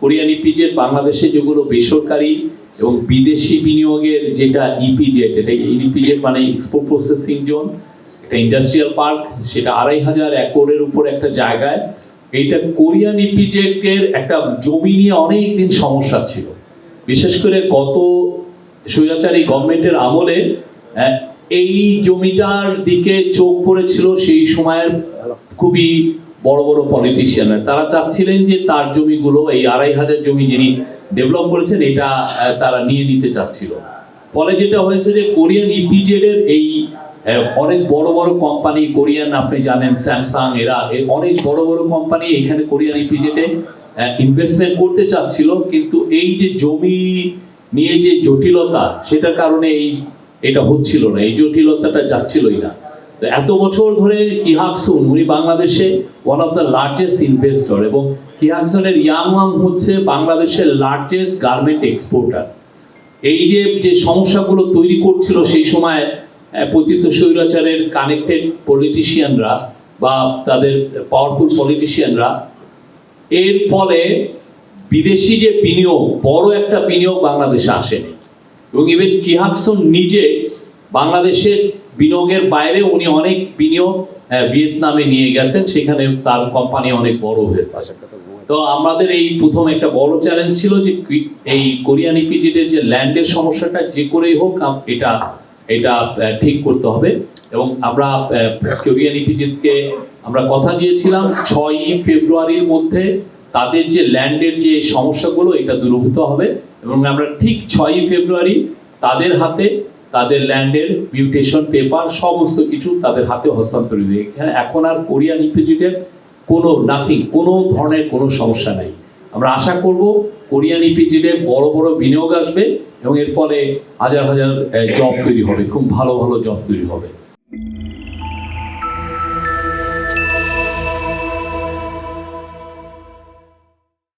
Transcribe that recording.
Korean EPZ বাংলাদেশে যেগুলো বেসরকারি এবং বিদেশি বিনিয়োগের যেটা ইপিজেড এটা ইপিজেড মানে এক্সপোর্ট প্রসেসিং জোন একটা ইন্ডাস্ট্রিয়াল পার্ক সেটা আড়াই হাজার একরের উপর একটা জায়গায়। এইটা কোরিয়ান ইপিজেডের একটা জমি নিয়ে অনেক দিন সমস্যা ছিল। বিশেষ করে গত স্বৈরাচারী গভর্নমেন্টের আমলে এই জমিটার দিকে চোখ পড়েছিল সেই সময়ের খুবই বড় বড় পলিটিশিয়ানরা তারা চাচ্ছিলেন যে তার জমিগুলো, এই আড়াই হাজার জমি যিনি ডেভেলপ করেছেন, এটা তারা নিয়ে নিতে চাচ্ছিল। ফলে যেটা হয়েছে যে কোরিয়ান ইপিজেড এর এই অনেক বড় বড় কোম্পানি কোরিয়ান আপনি জানেন, স্যামসাং, এরা অনেক বড় বড় কোম্পানি এখানে কোরিয়ান ইপিজেডে ইনভেস্টমেন্ট করতে চাচ্ছিল। কিন্তু এই যে জমি নিয়ে যে জটিলতা, সেটার কারণে এই, এটা হচ্ছিল না। এই জটিলতাটা যাচ্ছিলই না। এত বছর ধরে কিহাকসুন উনি বাংলাদেশে one of the largest investor এবং কিহাকসুনের ইয়াংওয়াং হচ্ছে বাংলাদেশের লার্জেস্ট গার্মেন্ট এক্সপোর্টার এই যে যে সমস্যাগুলো তৈরি করছিল সেই সময় পতিত স্বৈরাচারের কানেক্টেড পলিটিশিয়ানরা বা তাদের পাওয়ারফুল পলিটিশিয়ানরা এর ফলে বিদেশি যে বিনিয়োগ, বড় একটা বিনিয়োগ বাংলাদেশে আসেনি। এবং ইভেন কিহাকসন নিজে বাংলাদেশের বিনিয়োগের বাইরে উনি অনেক বিনিয়োগ ভিয়েতনামে নিয়ে গেছেন সেখানে তার কোম্পানি অনেক বড় হয়েছে তো আমাদের এই প্রথম একটা বড় চ্যালেঞ্জ ছিল যে এই কোরিয়ান ইপিজিটের যে ল্যান্ডের সমস্যাটা যে করেই হোক এটা এটা ঠিক করতে হবে। এবং আমরা কোরিয়ান ইপিজিটকে আমরা কথা দিয়েছিলাম ছয়ই ফেব্রুয়ারির মধ্যে তাদের যে ল্যান্ডের যে সমস্যাগুলো এটা দূরীভূত হবে। এবং আমরা ঠিক ছয়ই ফেব্রুয়ারি তাদের হাতে তাদের ল্যান্ডের মিউটেশন পেপার সমস্ত কিছু তাদের হাতে হস্তান্তরিত হবে। এখানে এখন আর কোরিয়ান ইপিজিটের কোনো নাথিং কোনো ধরনের কোনো সমস্যা নাই আমরা আশা করব কোরিয়ান ইপিজিডে বড় বড় বিনিয়োগ আসবে এবং এর ফলে হাজার হাজার জব তৈরি হবে, খুব ভালো ভালো জব তৈরি হবে